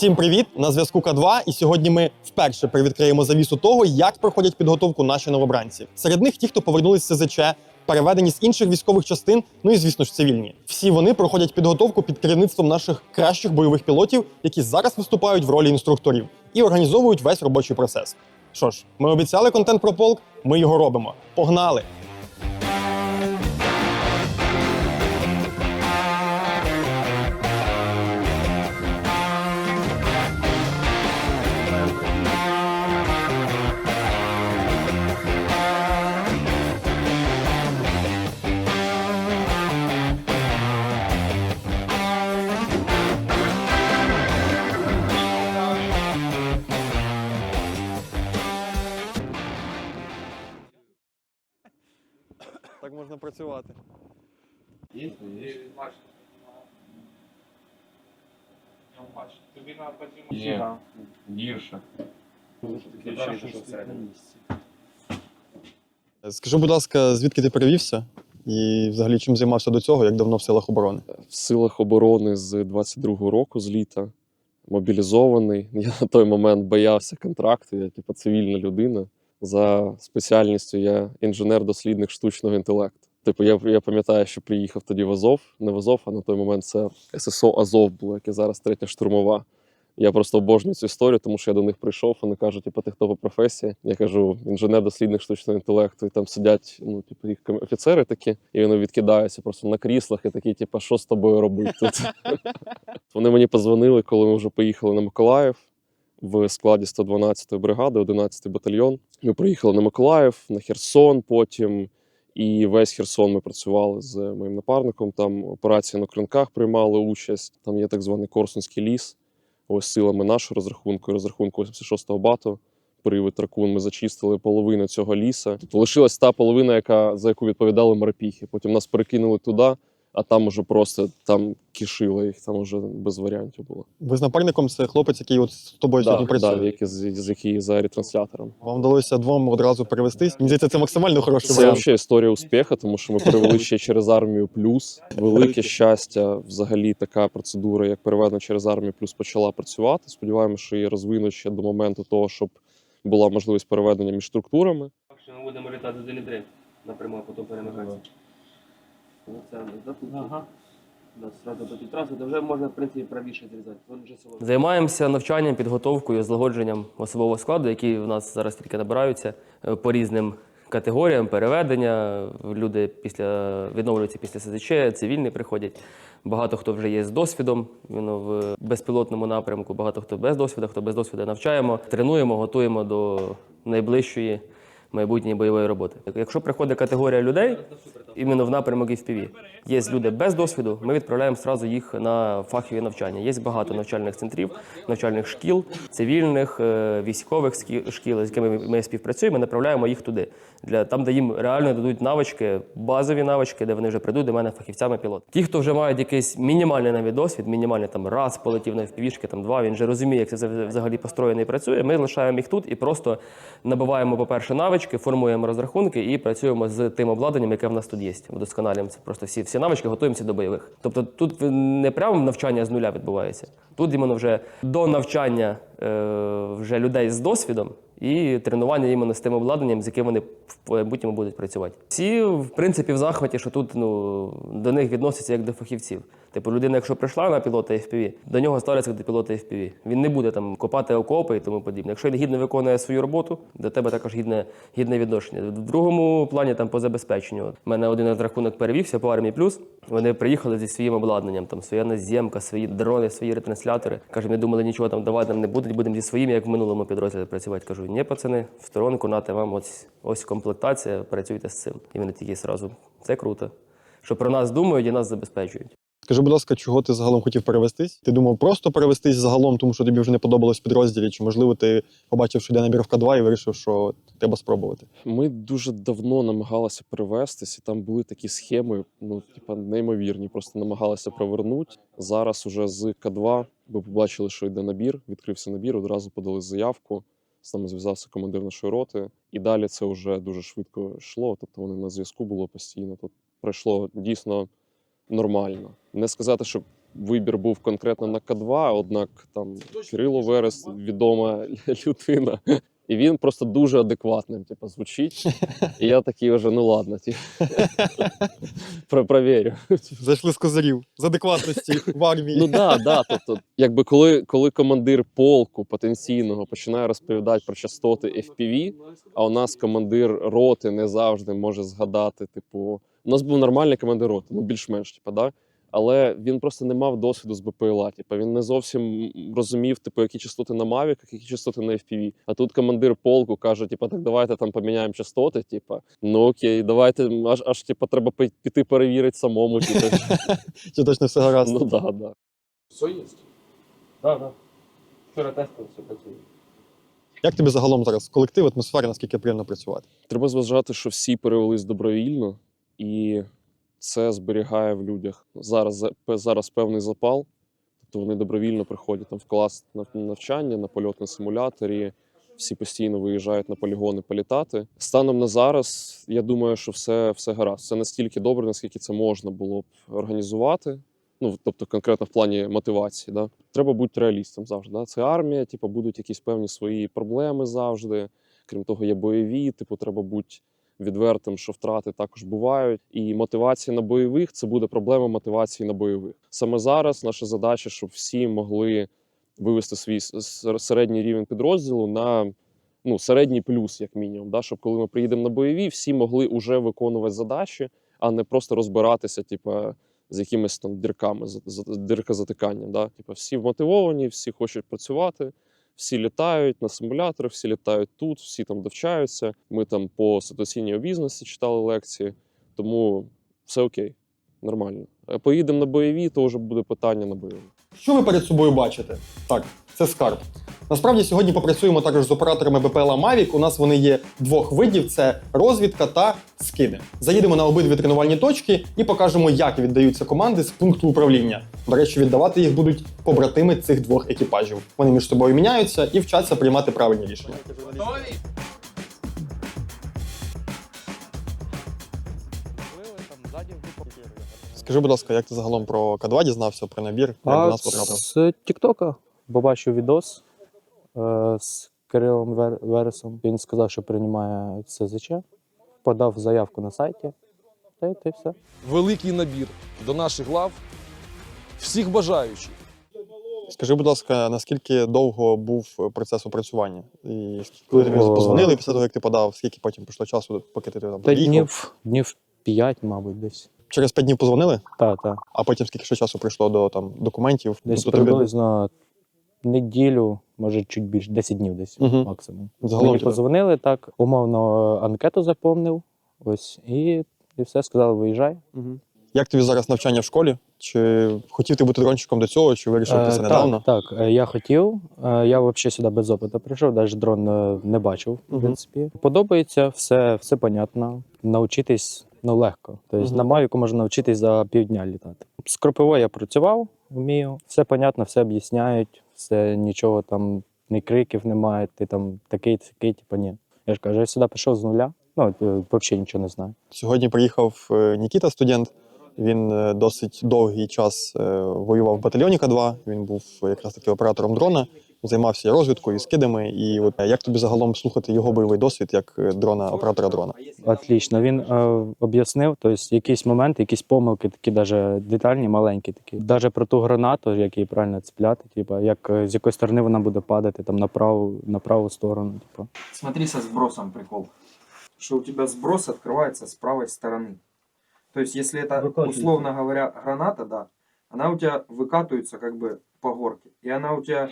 Всім привіт! На зв'язку К2, і сьогодні ми вперше привідкриємо завісу того, як проходять підготовку наші новобранці. Серед них ті, хто повернулись з СЗЧ, переведені з інших військових частин, ну і звісно ж цивільні. Всі вони проходять підготовку під керівництвом наших кращих бойових пілотів, які зараз виступають в ролі інструкторів і організовують весь робочий процес. Що ж, ми обіцяли контент про полк, ми його робимо. Погнали! Працювати. Тобі на потрібно Ні. Гірше. Скажи, будь ласка, звідки ти перевівся? І взагалі чим займався до цього, як давно в силах оборони? В силах оборони з 22-го року, з літа, мобілізований. Я на той момент боявся контракту, я типу цивільна людина. За спеціальністю я інженер-дослідник штучного інтелекту. Типу, я, я пам'ятаю, що приїхав тоді в Азов, не в Азов, а на той момент це ССО Азов було, яке зараз третя штурмова. Я просто обожнюю цю історію, тому що я до них прийшов, вони кажуть, типу, ти хто по професії? Я кажу, інженер-дослідник штучного інтелекту, і там сидять, ну, типу, їх офіцери такі, і вони відкидаються просто на кріслах і такі, типу, що з тобою робити тут? Вони мені позвонили, коли ми вже поїхали на Миколаїв в складі 112-ї бригади, 11-й батальйон. Ми приїхали на Миколаїв, на Херсон потім. І весь Херсон ми працювали з моїм напарником. Там операції на клюнках приймали участь. Там є так званий Корсунський ліс. Ось силами нашого розрахунку і розрахунку 86-го бату. Привид ракун ми зачистили половину цього ліса. Тобто лишилась та половина, яка за яку відповідали морпіхи. Потім нас перекинули туди, а там уже просто там кишило їх, там уже без варіантів було. Ви з напарником це хлопець, який от з тобою сьогодні Да, працює. да, які з, з які за ретранслятором. Вам вдалося двом одразу перевестись. Мені здається, це максимально хороший Це варіант. взагалі історія успіху, тому що ми перевели ще через армію плюс. Велике щастя, взагалі, така процедура, як переведення через армію плюс почала працювати. Сподіваємося, що її розвинуть ще до моменту того, щоб була можливість переведення між структурами. Якщо ми будемо літати з 1,3 напряму, а потім перемикатися. Ну, Це да, тут, ага. Сразу до траси, то вже можна, в принципі, правіше зрізати. Займаємося навчанням, підготовкою, злагодженням особового складу, які в нас зараз тільки набираються е, по різним категоріям, переведення. Люди після відновлюються після СЗЧ, цивільні приходять. Багато хто вже є з досвідом ну, в безпілотному напрямку, багато хто без досвіду, хто без досвіду навчаємо, тренуємо, готуємо до найближчої майбутньої бойової роботи. Якщо приходить категорія людей, іменно в напрямок FPV, є люди без досвіду, ми відправляємо сразу їх на фахові навчання. Є багато навчальних центрів, навчальних шкіл, цивільних, е, військових шкіл, з якими ми співпрацюємо, направляємо їх туди. Для там, де їм реально дадуть навички, базові навички, де вони вже прийдуть до мене фахівцями пілот. Ті, хто вже мають якийсь мінімальний навіть досвід, мінімальний там раз полетів на FPV, там два, він вже розуміє, як це взагалі построєно і працює. Ми лишаємо їх тут і просто набиваємо, по-перше, навички, формуємо розрахунки і працюємо з тим обладнанням, яке в нас тут є. Вдосконалюємо це просто всі, всі навички, готуємося до бойових. Тобто тут не прямо навчання з нуля відбувається. Тут іменно вже до навчання е, вже людей з досвідом. І тренування іменно з тим обладнанням, з яким вони в майбутньому будуть працювати. Всі, в принципі, в захваті, що тут ну, до них відносяться як до фахівців. Типу, людина, якщо прийшла на пілота FPV, до нього ставляться до пілота FPV. Він не буде там копати окопи і тому подібне. Якщо він гідно виконує свою роботу, до тебе також гідне, гідне відношення. В другому плані там по забезпеченню. У мене один рахунок перевівся по армії плюс. Вони приїхали зі своїм обладнанням, там своя наземка, свої дрони, свої ретранслятори. Каже, ми думали, нічого там давати нам не будуть, будемо зі своїми, як в минулому підрозділі працювати. Кажу, ні, пацани, в сторонку, нате вам ось, ось комплектація, працюйте з цим. І вони такі зразу, це круто. Що про нас думають і нас забезпечують. Скажи, будь ласка, чого ти загалом хотів перевестись? Ти думав просто перевестись загалом, тому що тобі вже не подобалось підрозділі, чи можливо ти побачив, що йде набір в К2 і вирішив, що треба спробувати? Ми дуже давно намагалися перевестись, і там були такі схеми, ну типа неймовірні, просто намагалися провернути. Зараз уже з К2 ми побачили, що йде набір, відкрився набір, одразу подали заявку. З нами зв'язався командир нашої роти, і далі це вже дуже швидко йшло. Тобто вони на зв'язку було постійно. Тут пройшло дійсно нормально. Не сказати, що вибір був конкретно на К2, однак там Кирило Верес відома людина. І він просто дуже адекватним, типу, звучить. І я такий вже, ну ладно, типу, провірю. Зайшли з козирів з адекватності в армії. Ну да, да. Тобто, якби коли, коли командир полку потенційного починає розповідати про частоти FPV, а у нас командир роти не завжди може згадати, типу, у нас був нормальний командир роти, ну більш-менш, типу, да. Але він просто не мав досвіду з БПЛА. Типу, він не зовсім розумів, типу, які частоти на Mavic, які частоти на FPV. А тут командир полку каже: типу, так давайте там поміняємо частоти. Типу, ну окей, давайте аж аж типу, треба піти перевірити самому. Типу. Чи точно все гаразд? ну да, да. Все є? Так, так. Вчора тестив, все працює. Як тобі загалом зараз колектив, атмосфера, наскільки приємно працювати? Треба зважати, що всі перевелись добровільно, і це зберігає в людях зараз зараз певний запал. Тобто вони добровільно приходять там в клас на навчання, на польот на симуляторі. Всі постійно виїжджають на полігони політати. Станом на зараз, я думаю, що все, все гаразд. Це настільки добре, наскільки це можна було б організувати. Ну, тобто, конкретно в плані мотивації. Да? Треба бути реалістом завжди. Да? Це армія, типу, будуть якісь певні свої проблеми завжди. Крім того, є бойові, типу, треба бути відвертим, що втрати також бувають. І мотивація на бойових це буде проблема мотивації на бойових. Саме зараз наша задача, щоб всі могли вивести свій середній рівень підрозділу на ну, середній плюс, як мінімум. Да? Щоб коли ми приїдемо на бойові, всі могли уже виконувати задачі, а не просто розбиратися, типу, з якимись там дірками, за- за- діркозатиканням. Да? Типу, всі вмотивовані, всі хочуть працювати. Всі літають на симуляторах, всі літають тут, всі там довчаються. Ми там по ситуаційній бізнесі читали лекції, тому все окей, нормально. Е, Поїдемо на бойові, то вже буде питання на бойові. Що ви перед собою бачите? Так, це скарб. Насправді сьогодні попрацюємо також з операторами БПЛА Mavic. У нас вони є двох видів: це розвідка та скиди. Заїдемо на обидві тренувальні точки і покажемо, як віддаються команди з пункту управління. До речі, віддавати їх будуть побратими цих двох екіпажів. Вони між собою міняються і вчаться приймати правильні рішення. Скажи, будь ласка, як ти загалом про К2 дізнався, про набір, як до нас потрапив? з Тіктока побачив відос е, з Кирилом Вер- Вересом. Він сказав, що приймає СЗЧ, подав заявку на сайті. Та й й все. великий набір до наших лав всіх бажаючих. Скажи, будь ласка, наскільки довго був процес опрацювання? І коли тобі позвонили після того, як ти подав, скільки потім пішло часу, поки ти там Та приїхав? днів, днів 5, мабуть, десь. Через 5 днів позвонили, Та, та. а потім скільки ще часу прийшло до там документів? Десь Тобто тобі- приблизно неділю, може чуть більше, 10 днів десь Мгм. максимум. Загалом Мені тебе- позвонили, так, умовно анкету заповнив. Ось, і, і все, сказали, виїжджай. Як тобі зараз навчання в школі? Чи хотів ти бути дрончиком до цього, чи вирішив ти Е, це недавно? Так, так, е, я хотів. Е, Я взагалі сюди без опиту прийшов, навіть дрон е, не бачив, в Мгм. принципі. Подобається, все, все понятно. Навчитись ну, легко. Тобто Мгм. на Мавіку можна навчитись за півдня літати. З кропивою я працював, вмію, все понятно, все об'ясняють, все нічого там, ні криків немає, ти там такий, такий, типу, ні. Я ж кажу, я сюди прийшов з нуля, ну, е, взагалі нічого не знаю. Сьогодні приїхав е, Нікіта, студент. Він е, досить довгий час воював в батальйоні К2. Він був якраз таки оператором дрона, займався і розвідкою, і скидами. І от е, як тобі загалом слухати його бойовий досвід як е, дрона, оператора дрона? Отлично. Він е, об'яснив, тобто якісь моменти, якісь помилки, такі даже детальні, маленькі такі. Даже про ту гранату, як її правильно цепляти, типу, як е, з якої сторони вона буде падати, там на праву, на праву сторону. Типу. Смотри со сбросом прикол. Что у тебя сброс открывается с правой стороны. То есть, если это, условно говоря, граната, да, она у тебя выкатывается как бы по горке. И она у тебя, э,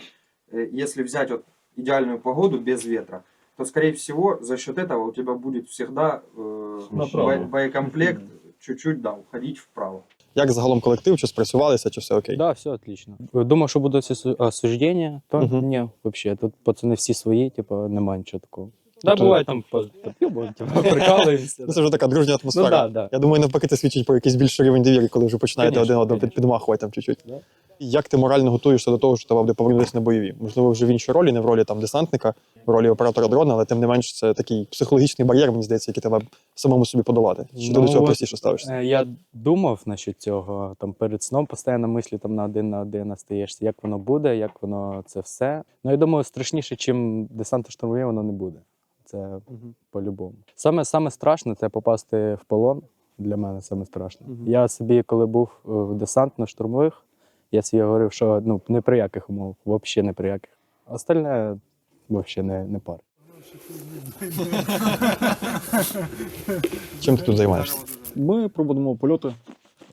если взять вот идеальную погоду без ветра, то, скорее всего, за счет этого у тебя будет всегда э, бо- боекомплект чуть-чуть, да, уходить вправо. Як загалом колектив, чи спрацювалися, чи все окей? Да, все отлично. Думав, що осу- осуждення, то Мгм. ні, взагалі. Тут пацани всі свої, типу, немає нічого такого. Да, Тобто- буває там під'єбують, прикалуємося. Ну, Це вже така дружня Ну атмосфера. да, да. Я думаю, навпаки, це свідчить про якийсь більший рівень довіри, коли вже починаєте Конечно, один одного під- конечно. підмахувати там чуть-чуть. Да. Як ти морально готуєшся до того, що тебе буде повернутися на бойові? Можливо, вже в іншій ролі, не в ролі там десантника, в ролі оператора дрона, але тим не менш це такий психологічний бар'єр, мені здається, який тебе самому собі подолати. Чи ти Ну, до цього простіше ставишся? Е, Я думав насчет цього. Там перед сном постійно мислі там на один на один остаєшся, як воно буде, як воно це все. Ну я думаю, страшніше, чим десант штурмові, воно не буде. Це по-любому. Саме саме страшне це попасти в полон. Для мене саме страшне. Мгм. Я собі, коли був е, в десантно-штурмових, я собі говорив, що ну не при яких умовах, взагалі не при яких. Остальне взагалі не, не пар. Чим ти тут займаєшся? Ми проводимо польоти,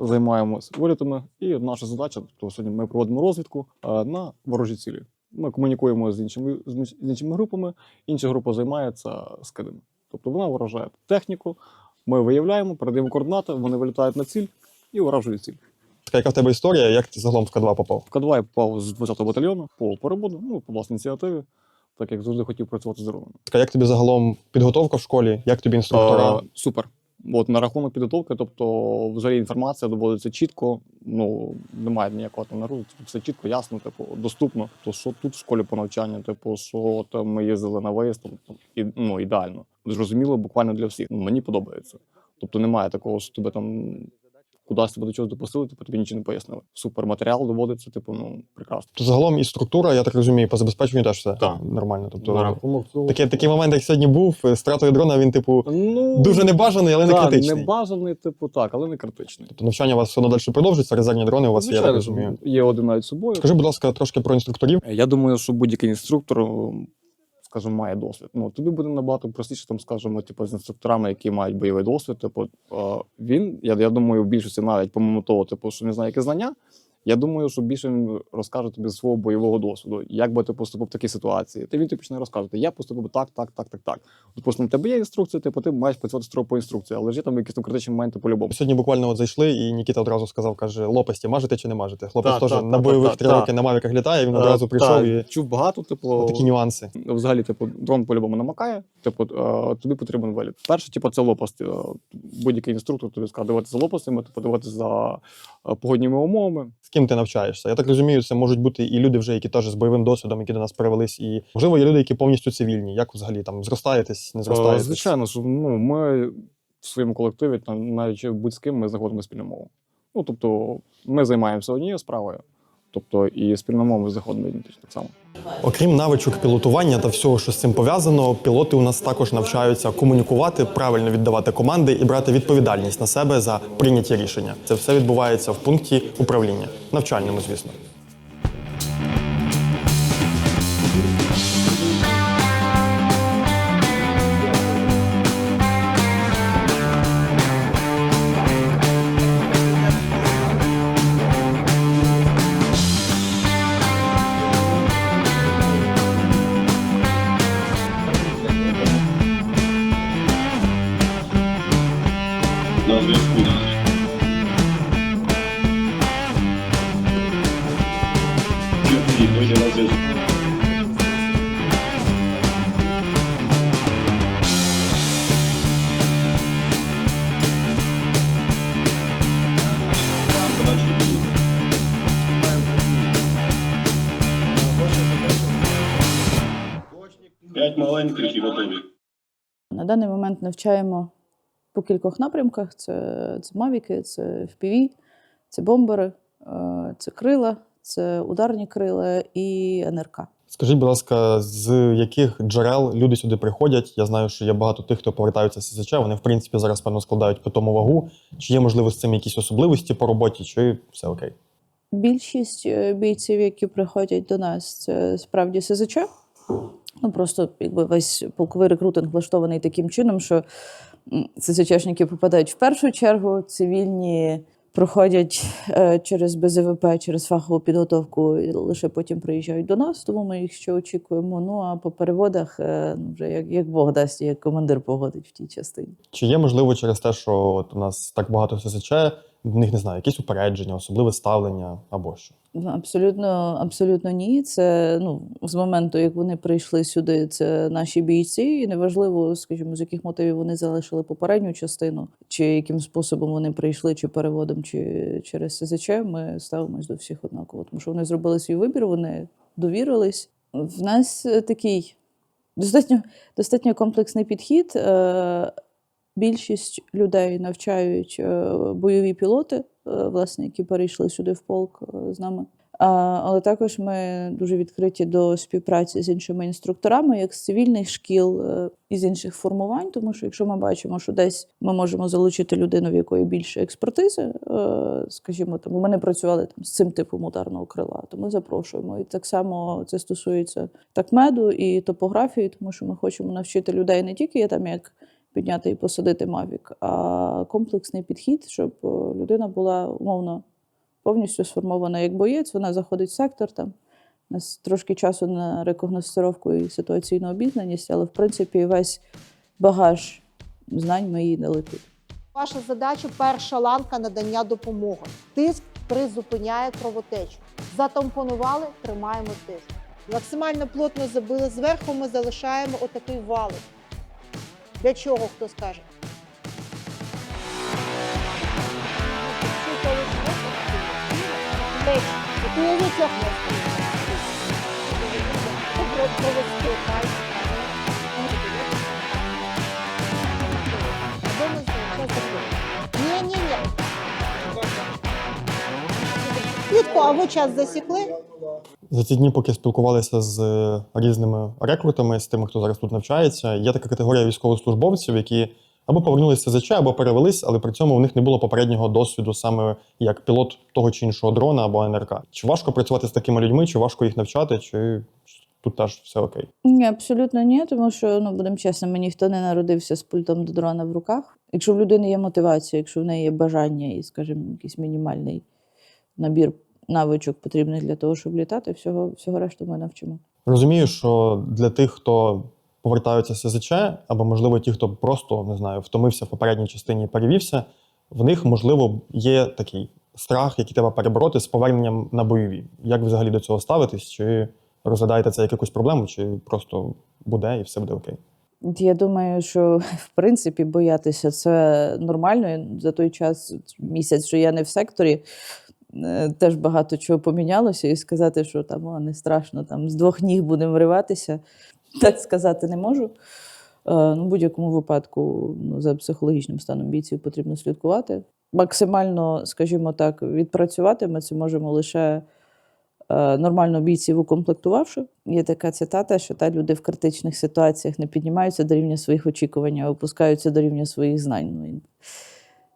займаємось вилітами, і наша задача, то сьогодні ми проводимо розвідку е, на ворожі цілі. Ми комунікуємо з іншими з іншими групами. Інша група займається скидами. Тобто вона вражає техніку. Ми виявляємо, передаємо координати, вони вилітають на ціль і уражують ціль. Така, яка в тебе історія, як ти загалом в К2 попав? В К2 я попав з 20-го батальйону по перебуду, ну по власній ініціативі, так як завжди хотів працювати з дронами. Така, як тобі загалом підготовка в школі, як тобі інструктора? Е, супер. От на рахунок підготовки, тобто взагалі інформація доводиться чітко, ну немає ніякого там народу, все чітко, ясно, типу, доступно. То що тут в школі по навчанню, типу, що там ми їздили на виїзд, там, там, і, ну, ідеально. Зрозуміло, буквально для всіх. Ну, мені подобається. Тобто немає такого, що тебе там кудись тебе до чогось допустили, типу тобі нічого не пояснили. Супер матеріал доводиться, типу, ну прекрасно. То загалом і структура, я так розумію, по забезпеченню теж все Так. нормально. Тобто На рахунок цього. такий, такий момент, як сьогодні був, з стратою дрона, він, типу, Ну, дуже небажаний, але не критичний. не бажаний, типу, так, але не критичний. Тобто навчання у вас все одно далі продовжується, резервні дрони у вас є, я так Звичайно, розумію. є один навіть собою. Скажи, будь ласка, трошки про інструкторів. Я думаю, що будь-який інструктор, скажімо, має досвід. Ну, тобі буде набагато простіше, там, скажімо, типу, з інструкторами, які мають бойовий досвід. Типу, він, я, я думаю, в більшості навіть помимо того, типу, що не знає, яке знання. Я думаю, що більше він розкаже тобі з свого бойового досвіду, як би ти поступив в такій ситуації. Ти він тобі почне розказувати, я поступив так, так, так, так, так. Допустимо, в тебе є інструкція, типу, ти маєш працювати строго по інструкції, але ж є там якісь критичні моменти по-любому. Сьогодні буквально от зайшли, і Нікіта одразу сказав, каже, лопасті мажете чи не мажете? Хлопець теж на бойових три роки на мавіках літає, він Е, одразу прийшов і чув багато, типу, такі нюанси. Взагалі, типу, дрон по-любому намакає, типу, е, тобі потрібен виліт. Перше, типу, це лопасті. Е, Будь-який інструктор тобі скаже дивитися за лопастями, типу, дивитися за погодніми умовами. Ким ти навчаєшся? Я так розумію, це можуть бути і люди вже, які теж з бойовим досвідом, які до нас перевелись, і можливо є люди, які повністю цивільні. Як взагалі там зростаєтесь, не Е, зростаєтесь? Звичайно, ну, ми в своєму колективі, там, навіть будь з ким ми знаходимо спільну мову. Ну, тобто, ми займаємося однією справою, тобто і спільну мову ідентично так само. Окрім навичок пілотування та всього, що з цим пов'язано, пілоти у нас також навчаються комунікувати, правильно віддавати команди і брати відповідальність на себе за прийняті рішення. Це все відбувається в пункті управління, навчальному, звісно. Готові. На даний момент навчаємо по кількох напрямках: це, це мавіки, це FPV, це бомбери, е, це крила, це ударні крила і НРК. Скажіть, будь ласка, з яких джерел люди сюди приходять? Я знаю, що є багато тих, хто повертаються з СЗЧ. Вони, в принципі, зараз певно складають по тому вагу. Чи є можливо з цим якісь особливості по роботі, чи все окей? Більшість е, бійців, які приходять до нас, це справді СЗЧ. Ну просто якби весь полковий рекрутинг влаштований таким чином, що СЗЧшники попадають в першу чергу, цивільні проходять е, через БЗВП, через фахову підготовку, і лише потім приїжджають до нас, тому ми їх ще очікуємо. Ну а по переводах е, ну, вже як, як Бог дасть, як командир погодить в тій частині. Чи є можливо через те, що от у нас так багато ССЧ, до них не знаю, якісь упередження, особливе ставлення або що? Абсолютно, абсолютно ні. Це ну з моменту, як вони прийшли сюди, це наші бійці, і неважливо, скажімо, з яких мотивів вони залишили попередню частину, чи яким способом вони прийшли, чи переводом, чи через СЗЧ. Ми ставимось до всіх однаково, тому що вони зробили свій вибір, вони довірились. В нас такий достатньо, достатньо комплексний підхід. Е, Більшість людей навчають е, бойові пілоти, е, власне, які перейшли сюди в полк е, з нами. Але також ми дуже відкриті до співпраці з іншими інструкторами, як з цивільних шкіл і з інших формувань. Тому що якщо ми бачимо, що десь ми можемо залучити людину, в якої більше експертизи, скажімо, там ми не працювали там з цим типом ударного крила, то ми запрошуємо. І так само це стосується такмеду і топографії, тому що ми хочемо навчити людей не тільки я там як підняти і посадити Мавік, а комплексний підхід, щоб е, людина була умовно повністю сформована як боєць. Вона заходить в сектор там. У нас трошки часу на рекогностировку і ситуаційну обізнаність, але в принципі весь багаж знань ми їй дали тут. Ваша задача перша ланка надання допомоги. Тиск призупиняє кровотечу. Затампонували, тримаємо тиск. Максимально плотно забили зверху, ми залишаємо отакий валик. Для чого хто скаже? От уявіть, Квітко, а ви час засікли? За ці дні, поки спілкувалися з е, різними рекрутами, з тими, хто зараз тут навчається, є така категорія військовослужбовців, які або повернулися з ЗЧ, або перевелись, але при цьому у них не було попереднього досвіду саме як пілот того чи іншого дрона або НРК. Чи важко працювати з такими людьми, чи важко їх навчати, чи тут теж все окей? Ні, абсолютно ні, тому що ну будемо чесними, ніхто не народився з пультом до дрона в руках. Якщо в людини є мотивація, якщо в неї є бажання і, скажімо, якийсь мінімальний набір навичок потрібних для того, щоб літати, всього, всього решту ми навчимо. Розумію, що для тих, хто повертаються з СЗЧ, або можливо ті, хто просто не знаю, втомився в попередній частині і перевівся, в них можливо є такий страх, який треба перебороти з поверненням на бойові. Як ви взагалі до цього ставитесь? Чи розглядаєте це як якусь проблему, чи просто буде і все буде окей? Я думаю, що в принципі боятися це нормально. За той час місяць, що я не в секторі, теж багато чого помінялося, і сказати, що там о, не страшно, там з двох ніг будемо вриватися, так сказати не можу. Е, Ну, в будь-якому випадку ну, за психологічним станом бійців потрібно слідкувати. Максимально, скажімо так, відпрацювати ми це можемо лише е, нормально бійців укомплектувавши. Є така цитата, що та люди в критичних ситуаціях не піднімаються до рівня своїх очікувань, а опускаються до рівня своїх знань. Ну,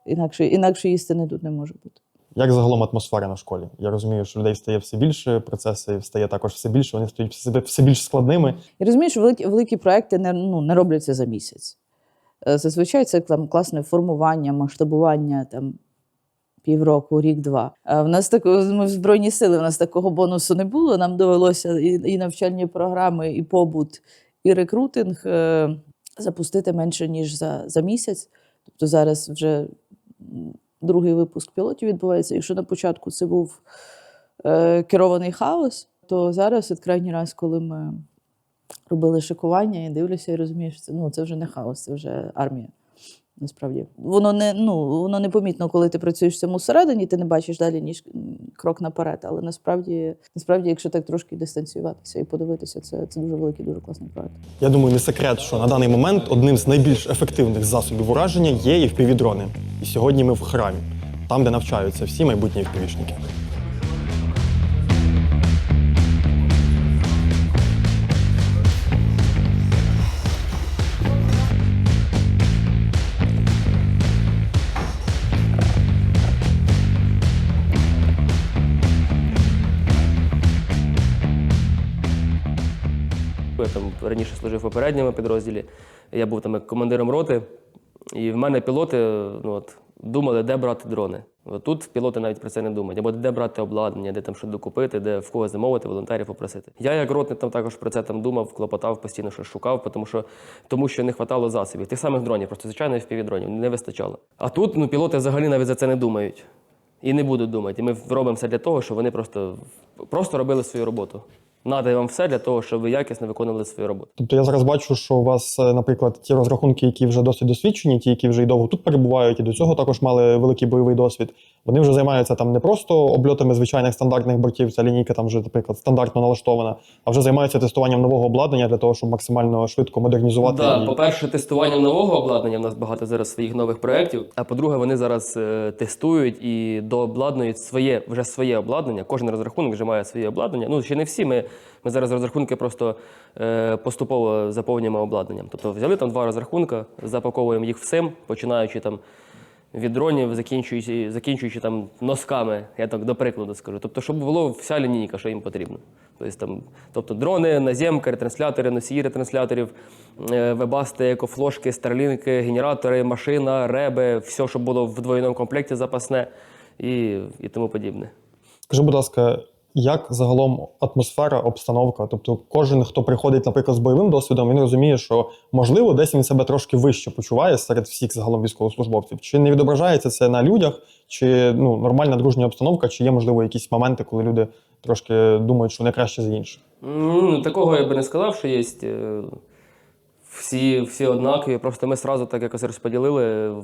інакше, інакше істини тут не може бути. Як загалом атмосфера на школі? Я розумію, що людей стає все більше, процеси стає також все більше, вони стають все, більш складними. Я розумію, що великі, великі проекти не, ну, не робляться за місяць. Е, Зазвичай це там класне формування, масштабування там, півроку, рік-два. В нас такого, ми в Збройні сили, в нас такого бонусу не було. Нам довелося і, і навчальні програми, і побут, і рекрутинг е, запустити менше, ніж за, за місяць. Тобто зараз вже другий випуск пілотів відбувається. Якщо на початку це був е, керований хаос, то зараз, от крайній раз, коли ми робили шикування, я дивлюся і розумію, що це, ну, це вже не хаос, це вже армія. Насправді. Воно не, ну, воно непомітно, коли ти працюєш в цьому всередині, ти не бачиш далі, ніж крок наперед. Але насправді, насправді, якщо так трошки дистанціюватися і подивитися, це, це дуже великий, дуже класний проект. Я думаю, не секрет, що на даний момент одним з найбільш ефективних засобів ураження є і впівдрони. І сьогодні ми в храмі, там, де навчаються всі майбутні впівішники. Раніше служив в попередньому підрозділі. Я був там командиром роти, і в мене пілоти ну, от, думали, де брати дрони. Тут пілоти навіть про це не думають. Або де брати обладнання, де там що докупити, де в кого замовити, волонтерів попросити. Я як ротник там також про це там думав, клопотав, постійно щось шукав, тому що, тому що не вистачало засобів. Тих самих дронів, просто звичайно FPV-дронів не вистачало. А тут ну, пілоти взагалі навіть за це не думають. І не будуть думати. І ми робимо все для того, щоб вони просто, просто робили свою роботу. Надо вам все для того, щоб ви якісно виконували свою роботу. Тобто я зараз бачу, що у вас, е, наприклад, ті розрахунки, які вже досить досвідчені, ті, які вже й довго тут перебувають, і до цього також мали великий бойовий досвід. Вони вже займаються там не просто обльотами звичайних стандартних бортів, ця лінійка там вже, наприклад, стандартно налаштована, а вже займаються тестуванням нового обладнання для того, щоб максимально швидко модернізувати. Да, і- по-перше, тестуванням нового обладнання. У нас багато зараз своїх нових проєктів. А по-друге, вони зараз е, тестують і дообладнують своє вже своє обладнання. Кожен розрахунок вже має своє обладнання. Ну ще не всі. Ми, ми зараз розрахунки просто е, поступово заповнюємо обладнанням. Тобто взяли там два розрахунка, запаковуємо їх всім, починаючи там. Від дронів, закінчуючи, закінчуючи там носками, я так до прикладу скажу. Тобто, щоб було вся лінійка, що їм потрібно. Тобто, там, тобто дрони, наземки, ретранслятори, носії ретрансляторів, е, вебасти, екофлошки, старлінки, генератори, машина, реби, все, що було в двойному комплекті запасне і, і тому подібне. Скажи, будь ласка, як загалом атмосфера, обстановка? Тобто, кожен, хто приходить, наприклад, з бойовим досвідом, він розуміє, що можливо десь він себе трошки вище почуває серед всіх загалом військовослужбовців. Чи не відображається це на людях, чи ну нормальна дружня обстановка, чи є можливо якісь моменти, коли люди трошки думають, що вони краще за інших? Ну, такого я би не сказав, що є. е, Всі, всі однакові. Просто ми сразу так якось розподілили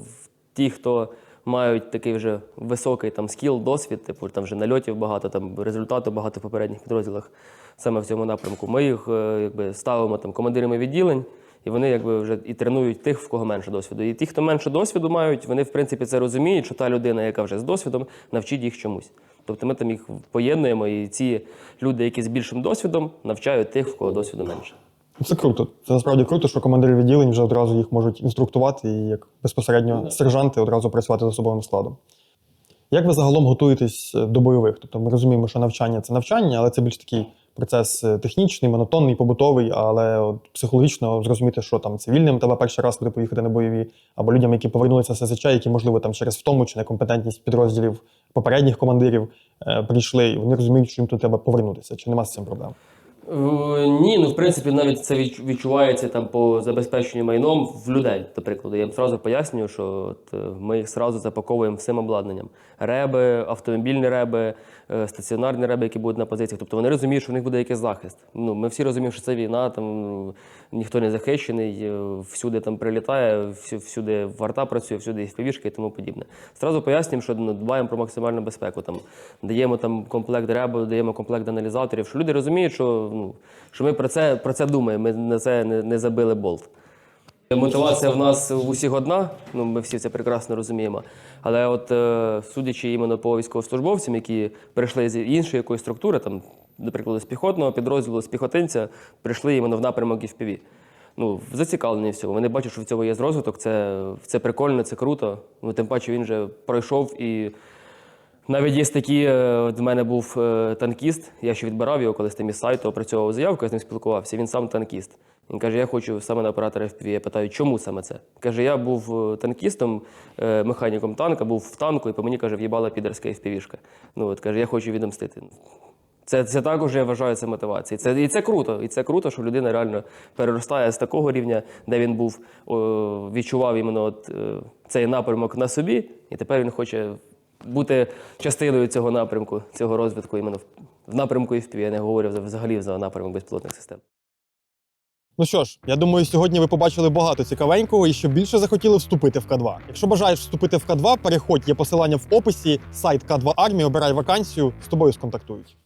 ті, хто мають такий вже високий там скіл, досвід, типу там вже нальотів багато, там результату багато в попередніх підрозділах саме в цьому напрямку. Ми їх е, якби ставимо там командирами відділень. І вони якби вже і тренують тих, в кого менше досвіду. І ті, хто менше досвіду мають, вони в принципі це розуміють, що та людина, яка вже з досвідом, навчить їх чомусь. Тобто ми там їх поєднуємо, і ці люди, які з більшим досвідом, навчають тих, в кого досвіду менше. Ну, Це круто. Це насправді круто, що командири відділень вже одразу їх можуть інструктувати і як безпосередньо сержанти одразу працювати з особовим складом. Як ви загалом готуєтесь е, до бойових? Тобто ми розуміємо, що навчання це навчання, але це більш такий процес е, технічний, монотонний, побутовий, але от психологічно зрозуміти, що там цивільним тебе перший раз буде поїхати на бойові, або людям, які повернулися з СЗЧ, які, можливо, там через втому чи некомпетентність підрозділів попередніх командирів е, прийшли, і вони розуміють, що їм тут треба повернутися. Чи нема з цим проблем? Ні, ну в принципі, навіть це відч- відчувається там по забезпеченню майном в людей. До прикладу, я їм одразу пояснюю, що от, ми їх одразу запаковуємо всім обладнанням: реби, автомобільні реби, стаціонарні реби, які будуть на позиціях. Тобто вони розуміють, що в них буде якийсь захист. Ну, ми всі розуміємо, що це війна, там ніхто не захищений, е, всюди там прилітає, всюди варта працює, всюди є впівішки і тому подібне. Зразу пояснюємо, що ну, дбаємо про максимальну безпеку. Там даємо там комплект ребу, даємо комплект аналізаторів. Що люди розуміють, що, ну, що ми про це, про це думаємо. Ми на це не, не забили болт. Мотивація в нас у всіх одна, ну ми всі це прекрасно розуміємо. Але от е, судячи іменно по військовослужбовцям, які прийшли з іншої якоїсь структури, там, наприклад, з піхотного підрозділу, з піхотинця, прийшли іменно в напрямок FPV. Ну, зацікавлені в цьому. Вони бачать, що в цьому є розвиток, це, це прикольно, це круто. Ну, тим паче він вже пройшов і навіть є такі, е, в мене був е, танкіст, я ще відбирав його, колись там із сайту опрацьовував заявку, я з ним спілкувався. Він сам танкіст. Він каже: Я хочу саме на оператора FPV. Я питаю, чому саме це? Каже, я був е, танкістом, е, механіком танка, був в танку, і по мені каже, в'їбала підерська FPV-шка. Ну от каже, я хочу відомстити. Це, це також я вважаю це мотивацією. Це, і це круто. І це круто, що людина реально переростає з такого рівня, де він був, о, відчував іменно от, е, цей напрямок на собі, і тепер він хоче бути частиною цього напрямку, цього розвитку іменно в, в напрямку FPV. Я не говорю взагалі за напрямок безпілотних систем. Ну що ж, я думаю, сьогодні ви побачили багато цікавенького і ще більше захотіли вступити в К2. Якщо бажаєш вступити в К2, переходь, є посилання в описі, сайт К2 Армії, обирай вакансію, з тобою сконтактують.